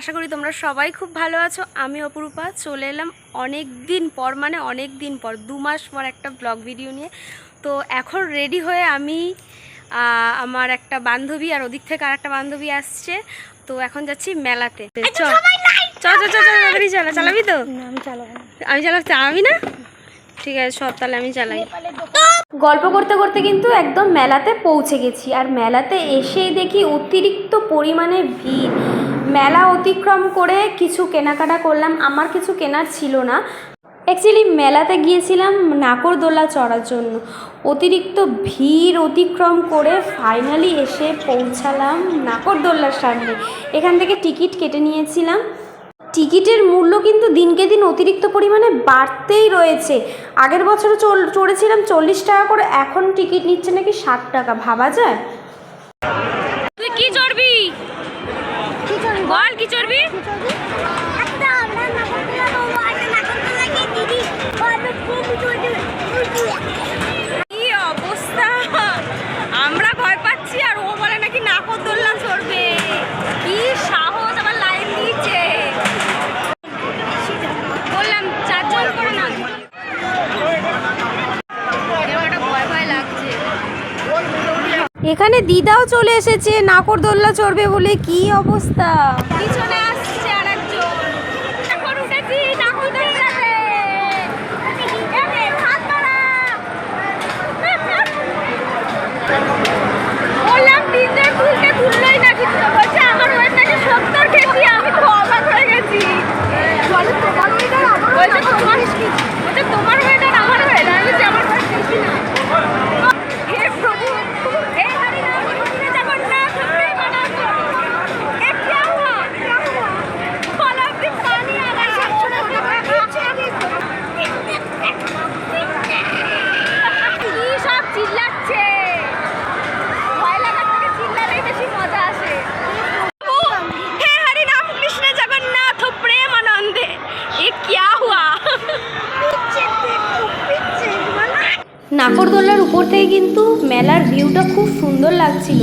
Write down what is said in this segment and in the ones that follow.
আশা করি তোমরা সবাই খুব ভালো আছো। আমি অপরূপা চলে এলাম অনেক দিন পর মানে অনেক দিন পর দু মাস পর একটা ব্লগ ভিডিও নিয়ে। তো এখন রেডি হয়ে আমি আমার একটা বান্ধবী আর ওদিক থেকে আর একটা বান্ধবী আসছে। তো এখন যাচ্ছি মেলাতে। চালাবি তো? আমি চালাবো না। আমি না? ঠিক আছে সব তাহলে আমি চালাই। গল্প করতে করতে কিন্তু একদম মেলাতে পৌঁছে গেছি। আর মেলাতে এসেই দেখি অতিরিক্ত পরিমাণে ভিড়। মেলা অতিক্রম করে কিছু কেনাকাটা করলাম। আমার কিছু কেনার ছিল না। অ্যাকচুয়ালি মেলাতে গিয়েছিলাম নাকরদোলা চড়ার জন্য। অতিরিক্ত ভিড় অতিক্রম করে ফাইনালি এসে পৌঁছালাম নাকরদোল্লার সামনে। এখান থেকে টিকিট কেটে নিয়েছিলাম। টিকিটের মূল্য কিন্তু দিনকে দিন অতিরিক্ত পরিমাণে বাড়তেই রয়েছে। আগের বছর চল চড়েছিলাম চল্লিশ টাকা করে, এখন টিকিট নিচ্ছে নাকি ষাট টাকা, ভাবা যায়? তুই কি চড়বি? বল, কি চড়বি? কি অবস্থা? আমরা ভয় পাচ্ছি আর ও বলে নাকি নাকর দোলনা চড়বে কি সাহস আবার লাইন দিচ্ছে বললাম চারজন করে না এবারটা ভয় ভয় লাগছে এখানে দিদাও চলে এসেছে নাকরদোল্লা চড়বে বলে কি অবস্থা? পিছনে নাকরদোল্লার উপর থেকে কিন্তু মেলার ভিউটা খুব সুন্দর লাগছিল।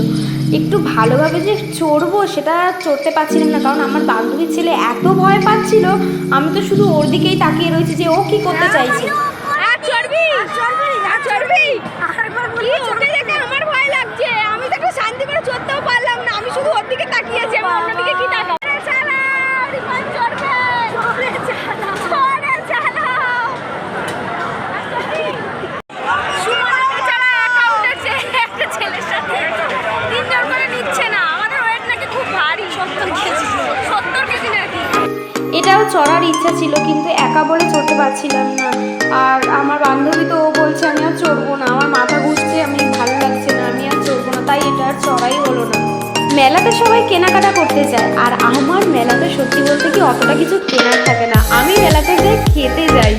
একটু ভালোভাবে যে চড়বো সেটা চড়তে পারছিলাম না কারণ আমার বান্ধবীর ছেলে এত ভয় পাচ্ছিল আমি তো শুধু ওর দিকেই তাকিয়ে রয়েছি যে ও কি করতে চাইছে। চড়বি চড়বি চড়বি। কি ওকে দেখে আমার ভয় লাগছে আমি তো একটু শান্তি করে চড়তেও পারলাম না আমি শুধু ওর দিকে তাকিয়েছি আমি অন্যদিকে কি তাকাবো চালাও রিমান চড়বে চড়ে চালাও চড়ে চালাও সুমনাকে ছাড়া একা উঠেছে একটা ছেলের সাথে তিনজন করে নিচ্ছে না আমাদের ওয়েট নাকি খুব ভারী সত্তর কেজি সত্তর কেজি নাকি এটাও চড়ার ইচ্ছা ছিল, কিন্তু একা বলে চড়তে পারছিলাম না। আর আমার বান্ধবী তো ও বলছে, আমি আর চড়বো না, আমার মাথা ঘুরছে, আমি ভালো লাগছে না, আমি আর চড়বো না। তাই এটা আর চড়াই হলো না। মেলাতে সবাই কেনাকাটা করতে চায় আর আমার মেলাতে সত্যি বলতে কি অতটা কিছু কেনার থাকে না। আমি মেলাতে যাই খেতে যাই।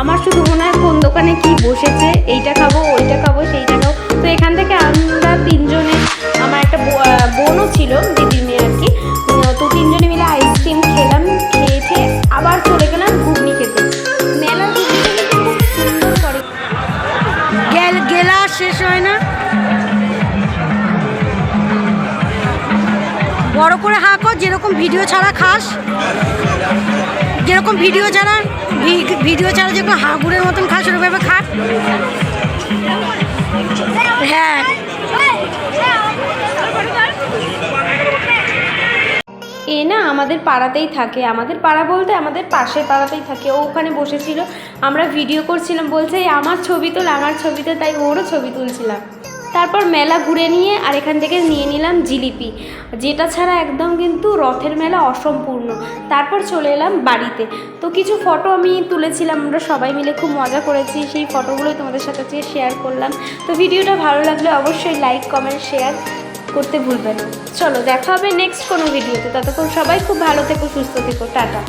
আমার শুধু মনে হয় কোন দোকানে কি বসেছে, এইটা শেষ হয় না। বড় করে হা কর, যেরকম ভিডিও ছাড়া খাস, যেরকম ভিডিও ছাড়া ভিডিও ছাড়া যেরকম হাগুরের মতন খাস, ওরকম খাস হ্যাঁ। এ না আমাদের পাড়াতেই থাকে। আমাদের পাড়া বলতে আমাদের পাশের পাড়াতেই থাকে। ও ওখানে বসেছিল। আমরা ভিডিও করছিলাম। বলছে, "এই আমার ছবি তোল, আমার ছবি তোল। তাই ওরও ছবি তুলছিলাম। তারপর মেলা ঘুরে নিয়ে আর এখান থেকে নিয়ে নিলাম জিলিপি। যেটা ছাড়া একদম কিন্তু রথের মেলা অসম্পূর্ণ। তারপর চলে এলাম বাড়িতে। তো কিছু ফটো আমি তুলেছিলাম। আমরা সবাই মিলে খুব মজা করেছি। সেই ফটোগুলোই তোমাদের সাথে শেয়ার করলাম। তো ভিডিওটা ভালো লাগলে অবশ্যই লাইক কমেন্ট শেয়ার করতে ভুলবে না। চলো, দেখা হবে নেক্সট কোনো ভিডিওতে ততক্ষণ সবাই খুব ভালো থেকো, সুস্থ থেকো। টাটা।